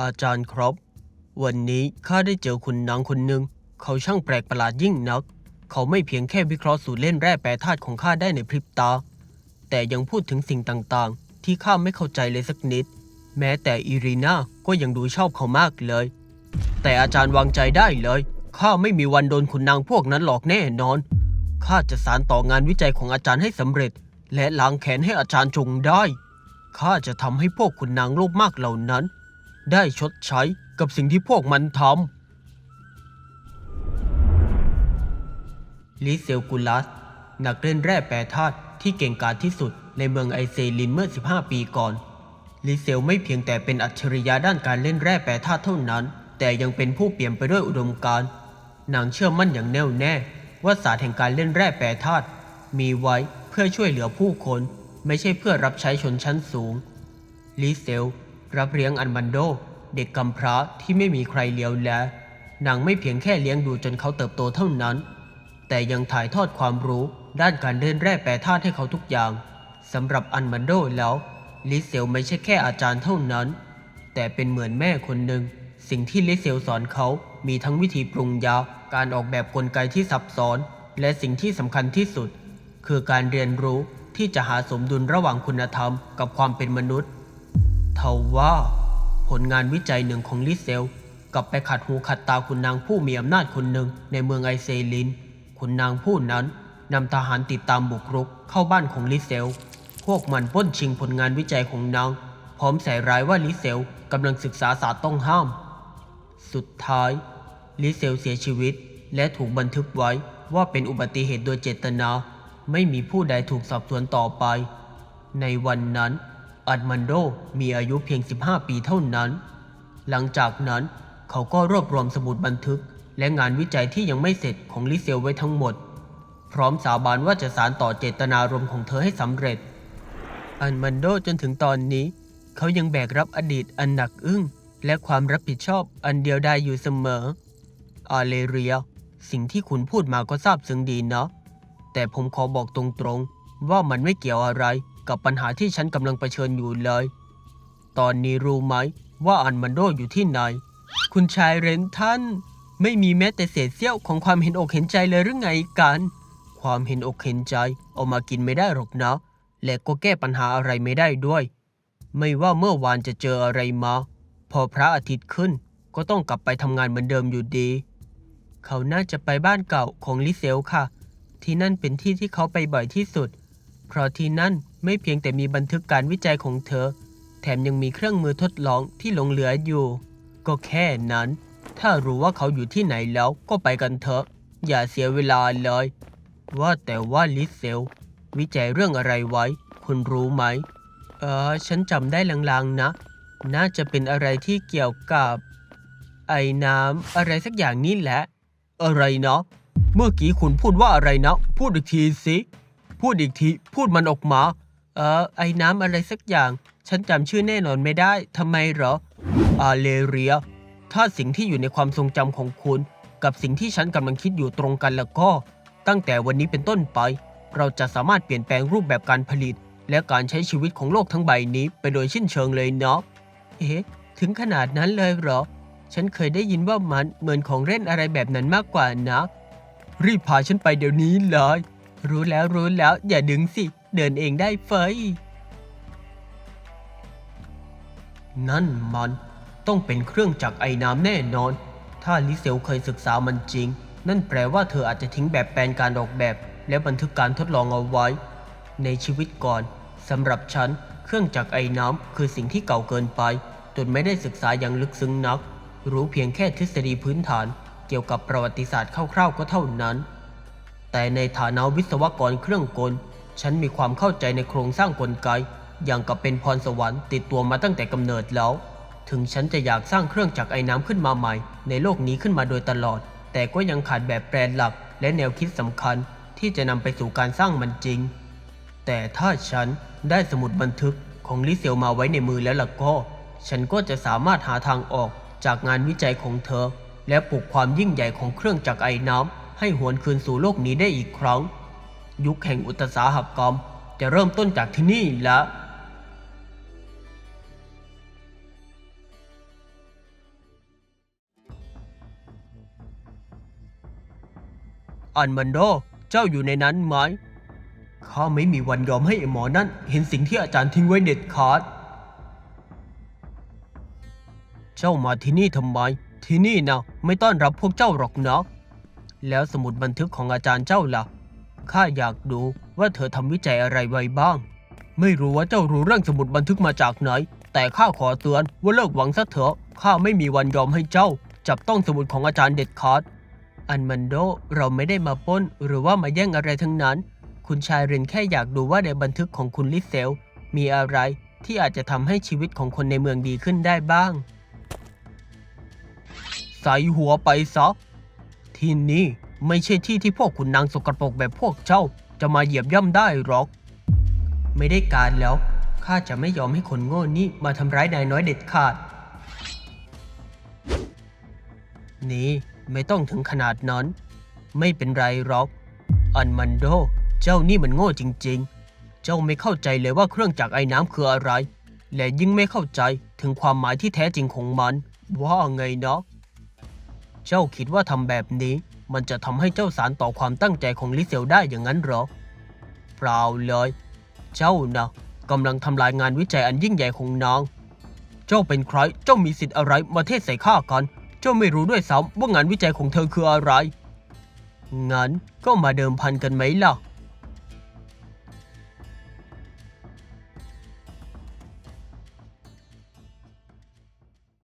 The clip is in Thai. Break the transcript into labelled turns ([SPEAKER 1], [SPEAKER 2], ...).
[SPEAKER 1] อาจารย์ครับ วันนี้ข้าได้เจอคุณนางคนหนึ่ง เขาช่างแปลกประหลาดยิ่งนัก เขาไม่เพียงแค่วิเคราะห์สูตรเล่นแร่แปรธาตุของข้าได้ในพริบตา แต่ยังพูดถึงสิ่งต่างๆ ที่ข้าไม่เข้าใจเลยสักนิด แม้แต่อีรีนาก็ยังดูชอบเขามากเลย แต่อาจารย์วางใจได้เลย ข้าไม่มีวันโดนคุณนางพวกนั้นหลอกแน่นอน ข้าจะสารต่องานวิจัยของอาจารย์ให้สำเร็จ และล้างแค้นให้อาจารย์จงได้ ข้าจะทำให้พวกคุณนางโลภมากเหล่านั้น ได้ชดใช้กับสิ่งที่พวกมันทำลิเซลกุลัส นักเล่นแร่แปรธาตุที่เก่งกาจที่สุดในเมืองไอเซลินเมื่อ 15 ปีก่อน ลิเซลไม่เพียงแต่เป็นอัจฉริยะด้านการเล่นแร่แปรธาตุเท่านั้น แต่ยังเป็นผู้เปลี่ยมไปด้วยอุดมการณ์นางเชื่อมั่นอย่างแน่วแน่ ว่าศาสตร์แห่งการเล่นแร่แปรธาตุมีไว้เพื่อช่วยเหลือผู้คน ไม่ใช่เพื่อรับใช้ชนชั้นสูงลิเซล รับเลี้ยงอันบันโด เด็กกำพร้าที่ไม่มีใครเลี้ยวแลนางไม่เพียงแค่เลี้ยงดูจนเขาเติบโตเท่านั้น แต่ยังถ่ายทอดความรู้ด้านการเล่นแร่แปรธาตุให้เขาทุกอย่างสำหรับอันมันโดแล้วลิเซลไม่ใช่แค่อาจารย์เท่านั้น แต่เป็นเหมือนแม่คนหนึ่ง สิ่งที่ลิเซลสอนเขามีทั้งวิธีปรุงยา การออกแบบกลไกที่ซับซ้อน และสิ่งที่สำคัญที่สุด คือการเรียนรู้ที่จะหาสมดุลระหว่างคุณธรรมกับความเป็นมนุษย์ ทว่าผลงานวิจัยหนึ่งของลิเซลกลับไปขัดหูขัดตาคุณนางผู้มีอำนาจคนหนึ่งในเมืองไอเซลิน คุณนางผู้นั้นนำทหารติดตามบุกรุกเข้าบ้านของลิเซล พวกมันป้นชิงผลงานวิจัยของนาง พร้อมใส่ร้ายว่าลิเซลกำลังศึกษาศาสตร์ต้องห้าม สุดท้ายลิเซลเสียชีวิตและถูกบันทึกไว้ว่าเป็นอุบัติเหตุโดยเจตนา ไม่มีผู้ใดถูกสอบสวนต่อไป ในวันนั้น อัดมันโดมีอายุเพียง 15 ปีเท่านั้น หลังจากนั้นเขาก็รวบรวมสมุดบันทึก และงานวิจัยที่ยังไม่เสร็จของลิเซลไว้ทั้งหมด พร้อมสาบานว่าจะสารต่อเจตนารมณ์ของเธอให้สำเร็จ อันมันโดจนถึงตอนนี้ เขายังแบกรับอดีตอันหนักอึ้ง และความรับผิดชอบอันเดียวดายอยู่เสมอ อาเลเรีย สิ่งที่คุณพูดมาก็ทราบซึ้งดีนะแต่ผมขอบอกตรงๆ ว่ามันไม่เกี่ยวอะไร กับปัญหาที่ฉันกำลังเผชิญอยู่เลย ตอนนี้รู้ไหมว่าอันมันโดอยู่ที่ไหน คุณชายเรนท่าน ไม่มีแม้แต่เศษเสี้ยวของความเห็นอกเห็นใจเลยหรือไงกัน ความเห็นอกเห็นใจเอามากินไม่ได้หรอกนะ และก็แก้ปัญหาอะไรไม่ได้ด้วย ไม่ว่าเมื่อวานจะเจออะไรมา พอพระอาทิตย์ขึ้น ก็ต้องกลับไปทำงานเหมือนเดิมอยู่ดี เขาน่าจะไปบ้านเก่าของลิเซลค่ะ ที่นั่นเป็นที่ที่เขาไปบ่อยที่สุด เพราะที่นั่น ไม่เพียงแต่มีบันทึกการวิจัยของเธอ แถมยังมีเครื่องมือทดลองที่หลงเหลืออยู่ ก็แค่นั้น ถ้ารู้ว่าเขาอยู่ที่ไหนแล้วก็ไปกันเถอะ อย่าเสียเวลาเลย ว่าแต่ว่าลิเซล วิจัยเรื่องอะไรไว้ คุณรู้ไหม เออฉันจำได้ลางๆนะ น่าจะเป็นอะไรที่เกี่ยวกับ ไอ้น้ำอะไรสักอย่างนี่แหละ อะไรนะเมื่อกี้คุณพูดว่าอะไรนะ พูดอีกทีสิ พูดอีกที พูดมันออกมา เออไอ้น้ำอะไรสักอย่าง ฉันจำชื่อแน่นอนไม่ได้ทำไมเหรออาเลเรีย ถ้าสิ่งที่อยู่ในความทรงจำของคุณ กับสิ่งที่ฉันกำลังคิดอยู่ตรงกันแล้วก็ ตั้งแต่วันนี้เป็นต้นไป เราจะสามารถเปลี่ยนแปลงรูปแบบการผลิต และการใช้ชีวิตของโลกทั้งใบนี้ไปโดยสิ้นเชิงเลยเนาะเอ๊ะถึงขนาดนั้นเลยเหรอ ฉันเคยได้ยินว่ามันเหมือนของเล่นอะไรแบบนั้นมากกว่านะ รีบพาฉันไปเดี๋ยวนี้เลย รู้แล้วรู้แล้วอย่าดึงสิ เดินเองได้เฟยนั่นมันต้องเป็นเครื่องจักรไอ้น้ำแน่นอน ถ้าลิเซลเคยศึกษามันจริง นั่นแปลว่าเธออาจจะทิ้งแบบแปลนการออกแบบ และบันทึกการทดลองเอาไว้ ในชีวิตก่อนสำหรับฉัน เครื่องจักรไอ้น้ำคือสิ่งที่เก่าเกินไปจนไม่ได้ศึกษาอย่างลึกซึ้งนัก รู้เพียงแค่ทฤษฎีพื้นฐาน เกี่ยวกับประวัติศาสตร์คร่าวๆก็เท่านั้น แต่ในฐานะวิศวกรเครื่องกล ฉันมีความเข้าใจในโครงสร้างกลไก อย่างกับเป็นพรสวรรค์ติดตัวมาตั้งแต่กำเนิดแล้ว ถึงฉันจะอยากสร้างเครื่องจักรไอ้น้ำขึ้นมาใหม่ ในโลกนี้ขึ้นมาโดยตลอด แต่ก็ยังขาดแบบแปรหลัก และแนวคิดสำคัญ ที่จะนำไปสู่การสร้างมันจริง แต่ถ้าฉันได้สมุดบันทึกของลิเซลมาไว้ในมือแล้วล่ะก็ ฉันก็จะสามารถหาทางออกจากงานวิจัยของเธอ และปลุกความยิ่งใหญ่ของเครื่องจักรไอ้น้ำให้หวนคืนสู่โลกนี้ได้อีกครั้ง ยุคแห่งอุตสาหกรรม จะเริ่มต้นจากที่นี่แล้วอันมันโด เจ้าอยู่ในนั้นไหม ข้าไม่มีวันยอมให้หมอนั้นเห็นสิ่งที่อาจารย์ทิ้งไว้เด็ดขาด เจ้ามาที่นี่ทำไม ที่นี่นะไม่ต้อนรับพวกเจ้าหรอกเนาะแล้วสมุดบันทึกของอาจารย์เจ้าละ่ะ ข้าอยากดูว่าเธอทำวิจัยอะไรไว้บ้าง ไม่รู้ว่าเจ้ารู้เรื่องสมุดบันทึกมาจากไหน แต่ข้าขอเตือนว่าเลิกหวังซะเถอะ ข้าไม่มีวันยอมให้เจ้า จับต้องสมุดของอาจารย์เด็ดขาด อันมันโด เราไม่ได้มาป้น หรือว่ามาแย่งอะไรทั้งนั้น คุณชายเรนแค่อยากดูว่าในบันทึกของคุณลิเซล มีอะไรที่อาจจะทำให้ชีวิตของคนในเมืองดีขึ้นได้บ้าง ใส่หัวไปซะที่นี่ ไม่ใช่ที่ที่พวกขุนนางสกรปรกแบบพวกเจ้าจะมาเหยียบย่ำได้หรอก ไม่ได้การแล้ว ข้าจะไม่ยอมให้คนโง่นี่มาทำร้ายนายน้อยเด็ดขาด นี่ไม่ต้องถึงขนาดนั้น ไม่เป็นไรหรอก อันมันโด เจ้านี่มันโง่จริง ๆ เจ้าไม่เข้าใจเลยว่าเครื่องจักรไอ้น้ำคืออะไร และยิ่งไม่เข้าใจถึงความหมายที่แท้จริงของมัน ว่าไงเนาะเจ้าคิดว่าทำแบบนี้ มันจะทำให้เจ้าสารต่อความตั้งใจของลิเซลได้อย่างนั้นหรอ เปล่าเลย เจ้านะกำลังทำลายงานวิจัยอันยิ่งใหญ่ของนาง เจ้าเป็นใคร เจ้ามีสิทธิ์อะไรมาเทศใส่ข้ากัน เจ้าไม่รู้ด้วยซ้ำว่างานวิจัยของเธอคืออะไร งั้นก็มาเดิมพันกันไหมล่ะ